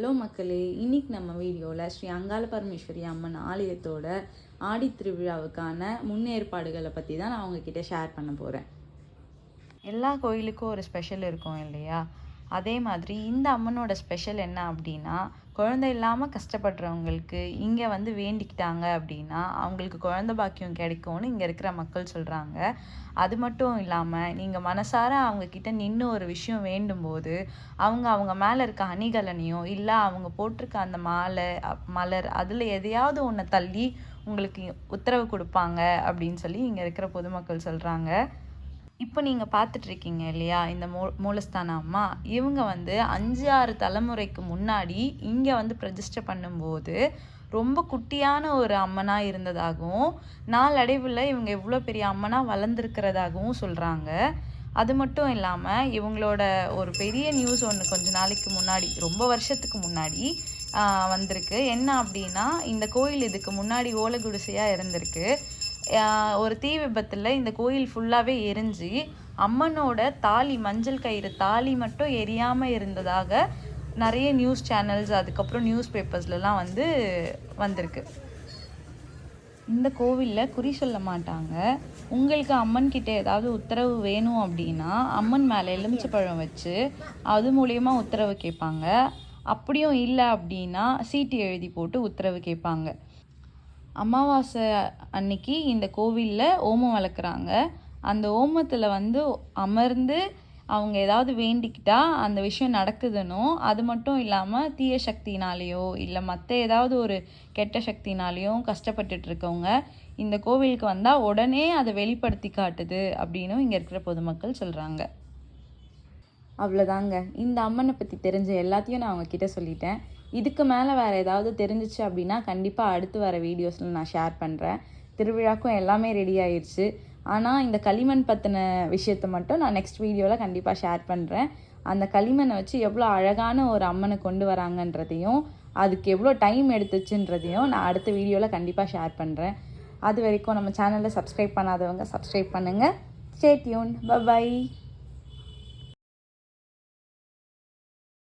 Hello மக்களே இன்றைக்கி நம்ம வீடியோவில் ஸ்ரீ அங்காள பரமேஸ்வரி அம்மன் ஆலயத்தோட ஆடி திருவிழாவுக்கான முன்னேற்பாடுகளை பற்றி தான் நான் உங்ககிட்ட ஷேர் பண்ண போகிறேன் எல்லா கோயிலுக்கும் ஒரு ஸ்பெஷல் இருக்கும் இல்லையா? அதே மாதிரி இந்த அம்மனோட ஸ்பெஷல் என்ன அப்படின்னா குழந்தை இல்லாமல் கஷ்டப்படுறவங்களுக்கு இங்கே வந்து வேண்டிக்கிட்டாங்க அப்படின்னா அவங்களுக்கு குழந்தை பாக்கியம் கிடைக்கும்னு இங்கே இருக்கிற மக்கள் சொல்கிறாங்க அது மட்டும் இல்லாமல் நீங்கள் மனசார அவங்க கிட்ட நின்று ஒரு விஷயம் வேண்டும்போது அவங்க அவங்க மேலே இருக்க அணிகலனையும் இல்லை அவங்க போட்டிருக்க அந்த மாலை அப்- மலர் அதில் எதையாவது ஒன்று தள்ளி உங்களுக்கு உத்தரவு கொடுப்பாங்க அப்படின்னு சொல்லி இங்கே இருக்கிற பொதுமக்கள் சொல்கிறாங்க இப்போ நீங்கள் பார்த்துட்டு இருக்கீங்க இல்லையா? இந்த மூ மூலஸ்தான அம்மா இவங்க வந்து அஞ்சு ஆறு தலைமுறைக்கு முன்னாடி இங்கே வந்து பிரதிஷ்டை பண்ணும்போது ரொம்ப குட்டியான ஒரு அம்மனாக இருந்ததாகவும் நாளடைவில் இவங்க எவ்வளோ பெரிய அம்மனாக வளர்ந்துருக்கிறதாகவும் சொல்கிறாங்க அது மட்டும் இல்லாமல் இவங்களோட ஒரு பெரிய நியூஸ் ஒன்று கொஞ்ச நாளைக்கு முன்னாடி ரொம்ப வருஷத்துக்கு முன்னாடி வந்திருக்கு. என்ன அப்படின்னா இந்த கோயில் இதுக்கு முன்னாடி ஓலை குடிசையாக இருந்திருக்கு. ஒரு தீ விபத்தில் இந்த கோயில் ஃபுல்லாகவே எரிஞ்சு அம்மனோட தாலி மஞ்சள் கயிறு தாலி மட்டும் எரியாமல் இருந்ததாக நிறைய நியூஸ் சேனல்ஸ் அதுக்கப்புறம் நியூஸ் பேப்பர்ஸ்லலாம் வந்து வந்திருக்கு. இந்த கோவிலில் குறி சொல்ல மாட்டாங்க. உங்களுக்கு அம்மன் கிட்டே ஏதாவது உத்தரவு வேணும் அப்படின்னா அம்மன் மேலே எலுமிச்சப்பழம் வச்சு அது மூலயமா உத்தரவு கேட்பாங்க. அப்படியும் இல்லை அப்படின்னா சீட்டு எழுதி போட்டு உத்தரவு கேட்பாங்க. அமாவாசை அன்னைக்கு இந்த கோவிலில் ஓமம் வளர்க்குறாங்க அந்த ஓமத்தில் வந்து அமர்ந்து அவங்க ஏதாவது வேண்டிக்கிட்டா அந்த விஷயம் நடக்குதுன்னோ அது மட்டும் இல்லாமல் தீய சக்தினாலேயோ இல்லை மற்ற ஏதாவது ஒரு கெட்ட சக்தினாலேயும் கஷ்டப்பட்டுட்டு இருக்கவங்க இந்த கோவிலுக்கு வந்தால் உடனே அதை வெளிப்படுத்தி காட்டுது அப்படின்னும் இங்கே இருக்கிற பொதுமக்கள் சொல்கிறாங்க அவ்வளோதாங்க இந்த அம்மனை பற்றி தெரிஞ்ச எல்லாத்தையும் நான் அவங்கக்கிட்ட சொல்லிட்டேன். இதுக்கு மேலே வேறு ஏதாவது தெரிஞ்சிச்சு அப்படின்னா கண்டிப்பாக அடுத்து வர வீடியோஸில் நான் ஷேர் பண்ணுறேன் திருவிழாக்கும் எல்லாமே ரெடி ஆயிடுச்சு ஆனால் இந்த களிமண் பற்றின விஷயத்தை மட்டும் நான் நெக்ஸ்ட் வீடியோவில் கண்டிப்பாக ஷேர் பண்ணுறேன் அந்த களிமண்ணை வச்சு எவ்வளோ அழகான ஒரு அம்மனை கொண்டு வராங்கன்றதையும் அதுக்கு எவ்வளோ டைம் எடுத்துச்சுன்றதையும் நான் அடுத்த வீடியோவில் கண்டிப்பாக ஷேர் பண்ணுறேன் அது வரைக்கும் நம்ம சேனலில் சப்ஸ்கிரைப் பண்ணாதவங்க சப்ஸ்கிரைப் பண்ணுங்கள் ஸ்டே டியூன்